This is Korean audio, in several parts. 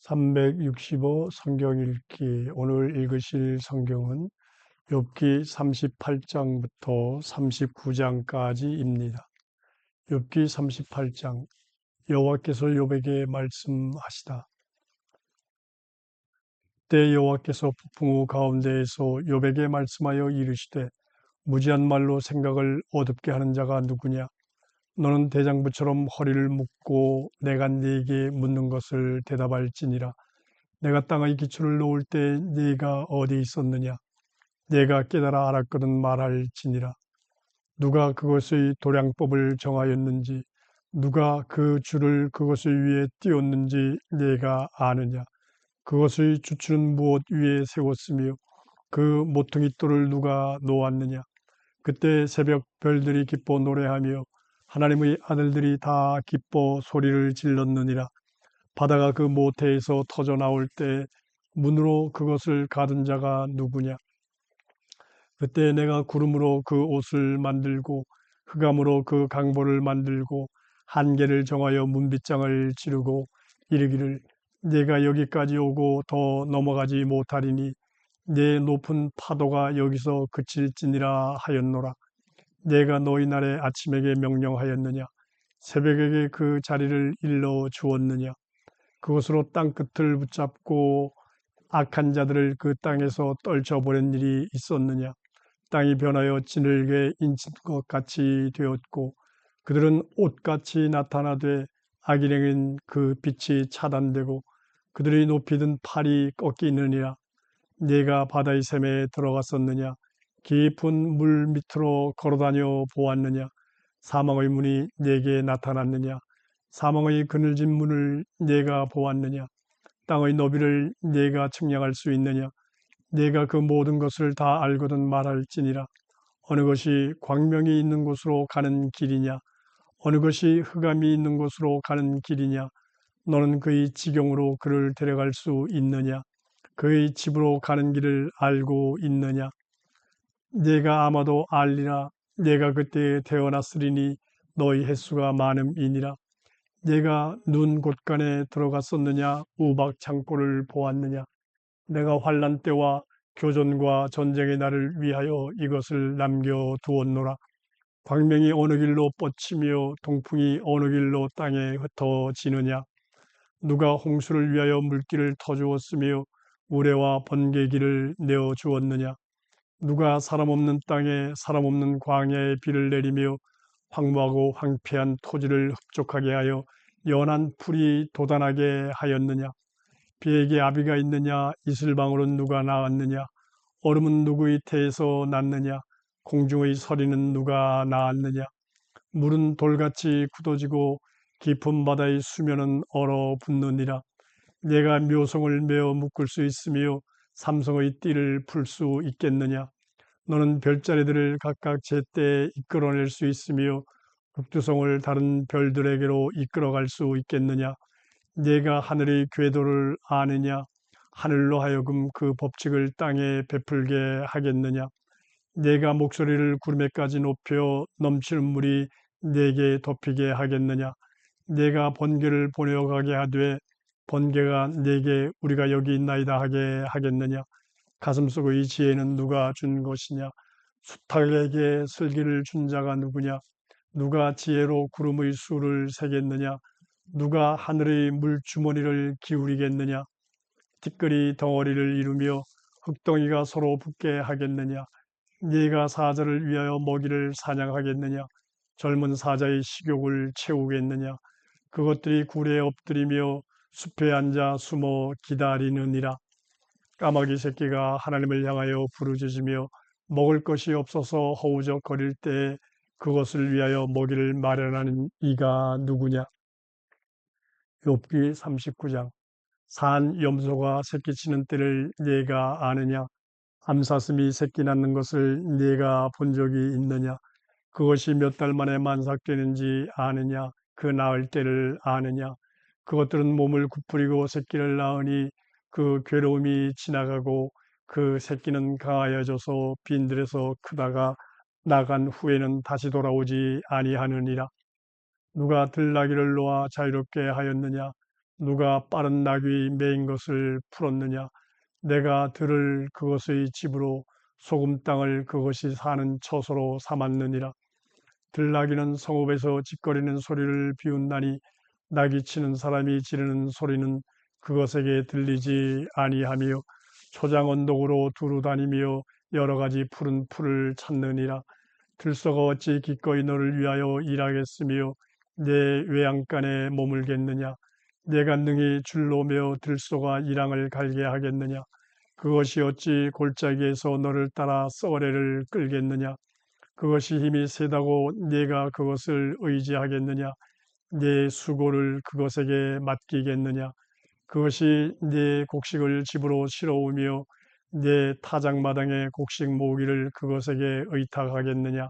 365 성경 읽기 오늘 읽으실 성경은 욥기 38장부터 39장까지입니다. 욥기 38장 여호와께서 욥에게 말씀하시다. 때 여호와께서 폭풍우 가운데에서 욥에게 말씀하여 이르시되 무지한 말로 생각을 어둡게 하는 자가 누구냐 너는 대장부처럼 허리를 묶고 내가 네게 묻는 것을 대답할지니라. 내가 땅의 기초를 놓을 때 네가 어디 있었느냐? 내가 깨달아 알았거든 말할지니라. 누가 그것의 도량법을 정하였는지, 누가 그 줄을 그것의 위에 띄웠는지 내가 아느냐? 그것의 주추는 무엇 위에 세웠으며 그 모퉁이 돌을 누가 놓았느냐? 그때 새벽 별들이 기뻐 노래하며 하나님의 아들들이 다 기뻐 소리를 질렀느니라. 바다가 그 모태에서 터져 나올 때 문으로 그것을 가둔 자가 누구냐? 그때 내가 구름으로 그 옷을 만들고 흑암으로 그 강보를 만들고 한계를 정하여 문빗장을 지르고 이르기를 내가 여기까지 오고 더 넘어가지 못하리니 내 높은 파도가 여기서 그칠지니라 하였노라. 내가 너희 날에 아침에게 명령하였느냐? 새벽에게 그 자리를 일러 주었느냐? 그것으로 땅 끝을 붙잡고 악한 자들을 그 땅에서 떨쳐버린 일이 있었느냐? 땅이 변하여 진흙에 인친 것 같이 되었고 그들은 옷같이 나타나되 악일행은 그 빛이 차단되고 그들의 높이 든 팔이 꺾이느니라. 내가 바다의 샘에 들어갔었느냐? 깊은 물 밑으로 걸어다녀 보았느냐? 사망의 문이 내게 나타났느냐? 사망의 그늘진 문을 내가 보았느냐? 땅의 너비를 내가 측량할 수 있느냐? 내가 그 모든 것을 다 알거든 말할지니라. 어느 것이 광명이 있는 곳으로 가는 길이냐? 어느 것이 흑암이 있는 곳으로 가는 길이냐? 너는 그의 지경으로 그를 데려갈 수 있느냐? 그의 집으로 가는 길을 알고 있느냐? 내가 아마도 알리라. 내가 그때 태어났으리니 너희 횟수가 많음이니라. 내가 눈 곳간에 들어갔었느냐? 우박 창고를 보았느냐? 내가 환란 때와 교전과 전쟁의 날을 위하여 이것을 남겨 두었노라. 광명이 어느 길로 뻗치며 동풍이 어느 길로 땅에 흩어지느냐? 누가 홍수를 위하여 물길을 터주었으며 우레와 번개길을 내어 주었느냐 누가 사람 없는 땅에 사람 없는 광야에 비를 내리며 황무하고 황폐한 토지를 흡족하게 하여 연한 풀이 도단하게 하였느냐? 비에게 아비가 있느냐? 이슬방울은 누가 낳았느냐? 얼음은 누구의 태에서 났느냐? 공중의 서리는 누가 낳았느냐? 물은 돌같이 굳어지고 깊은 바다의 수면은 얼어붙느니라. 내가 묘성을 메어 묶을 수 있으며 삼성의 띠를 풀 수 있겠느냐? 너는 별자리들을 각각 제때에 이끌어낼 수 있으며 북두성을 다른 별들에게로 이끌어갈 수 있겠느냐? 내가 하늘의 궤도를 아느냐? 하늘로 하여금 그 법칙을 땅에 베풀게 하겠느냐? 내가 목소리를 구름에까지 높여 넘치는 물이 내게 덮이게 하겠느냐? 내가 번개를 보내어가게 하되 번개가 내게 우리가 여기 있나이다 하게 하겠느냐? 가슴속의 지혜는 누가 준 것이냐? 수탉에게 슬기를 준 자가 누구냐? 누가 지혜로 구름의 수를 세겠느냐? 누가 하늘의 물주머니를 기울이겠느냐? 티끌이 덩어리를 이루며 흙덩이가 서로 붙게 하겠느냐? 네가 사자를 위하여 먹이를 사냥하겠느냐? 젊은 사자의 식욕을 채우겠느냐? 그것들이 굴에 엎드리며 숲에 앉아 숨어 기다리느니라. 까마귀 새끼가 하나님을 향하여 부르짖으며 먹을 것이 없어서 허우적거릴 때 그것을 위하여 먹이를 마련하는 이가 누구냐? 욥기 39장 산 염소가 새끼치는 때를 네가 아느냐? 암사슴이 새끼 낳는 것을 네가 본 적이 있느냐? 그것이 몇 달 만에 만삭되는지 아느냐? 그 낳을 때를 아느냐? 그것들은 몸을 굽부리고 새끼를 낳으니 그 괴로움이 지나가고 그 새끼는 강하여져서 빈들에서 크다가 나간 후에는 다시 돌아오지 아니하느니라. 누가 들나귀를 놓아 자유롭게 하였느냐? 누가 빠른 나귀 메인 것을 풀었느냐 내가 들을 그것의 집으로 소금 땅을 그것이 사는 처소로 삼았느니라 들나귀는 성읍에서 짓거리는 소리를 비운다니 나귀 치는 사람이 지르는 소리는 그것에게 들리지 아니하며 초장 언덕으로 두루 다니며 여러 가지 푸른 풀을 찾느니라. 들소가 어찌 기꺼이 너를 위하여 일하겠으며 내 외양간에 머물겠느냐? 내가 능히 줄로 메어 들소가 이랑을 갈게 하겠느냐? 그것이 어찌 골짜기에서 너를 따라 썰애를 끌겠느냐? 그것이 힘이 세다고 네가 그것을 의지하겠느냐 네 수고를 그것에게 맡기겠느냐? 그것이 네 곡식을 집으로 실어오며 네 타작마당에 곡식 모으기를 그것에게 의탁하겠느냐?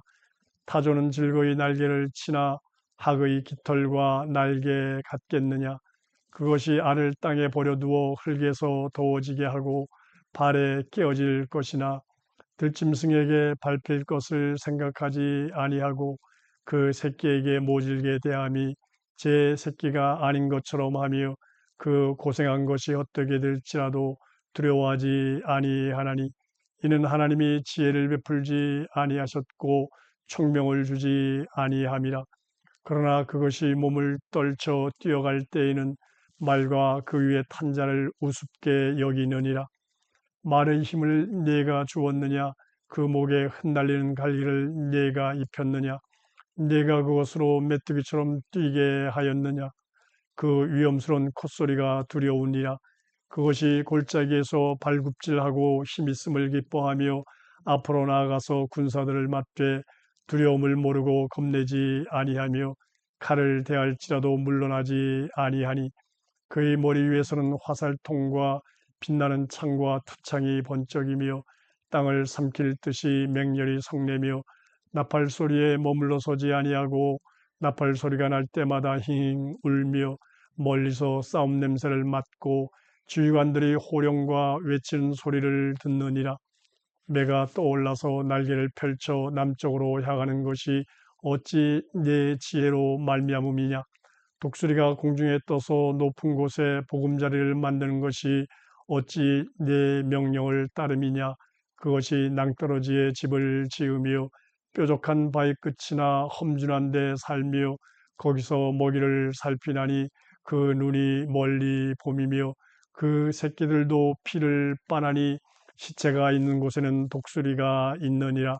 타조는 즐거이 날개를 치나 학의 깃털과 날개 같겠느냐? 그것이 알을 땅에 버려두어 흙에서 더워지게 하고 발에 깨어질 것이나 들짐승에게 밟힐 것을 생각하지 아니하고 그 새끼에게 모질게 대함이 제 새끼가 아닌 것처럼 하며 그 고생한 것이 어떻게 될지라도 두려워하지 아니하나니 이는 하나님이 지혜를 베풀지 아니하셨고 총명을 주지 아니함이라. 그러나 그것이 몸을 떨쳐 뛰어갈 때에는 말과 그 위에 탄 자를 우습게 여기느니라. 말의 힘을 네가 주었느냐? 그 목에 흩날리는 갈기를 네가 입혔느냐 네가 그것으로 메뚜기처럼 뛰게 하였느냐? 그 위험스러운 콧소리가 두려우니라. 그것이 골짜기에서 발굽질하고 힘있음을 기뻐하며 앞으로 나아가서 군사들을 맞되 두려움을 모르고 겁내지 아니하며 칼을 대할지라도 물러나지 아니하니 그의 머리 위에서는 화살통과 빛나는 창과 투창이 번쩍이며 땅을 삼킬 듯이 맹렬히 성내며 나팔 소리에 머물러 서지 아니하고 나팔 소리가 날 때마다 힝 울며 멀리서 싸움 냄새를 맡고 주의관들이 호령과 외치는 소리를 듣느니라. 매가 떠올라서 날개를 펼쳐 남쪽으로 향하는 것이 어찌 내 지혜로 말미암음이냐. 독수리가 공중에 떠서 높은 곳에 보금자리를 만드는 것이 어찌 내 명령을 따름이냐. 그것이 낭떠러지에 집을 지으며 뾰족한 바위 끝이나 험준한 데 살며 거기서 먹이를 살피나니 그 눈이 멀리 봄이며 그 새끼들도 피를 빠나니 시체가 있는 곳에는 독수리가 있느니라.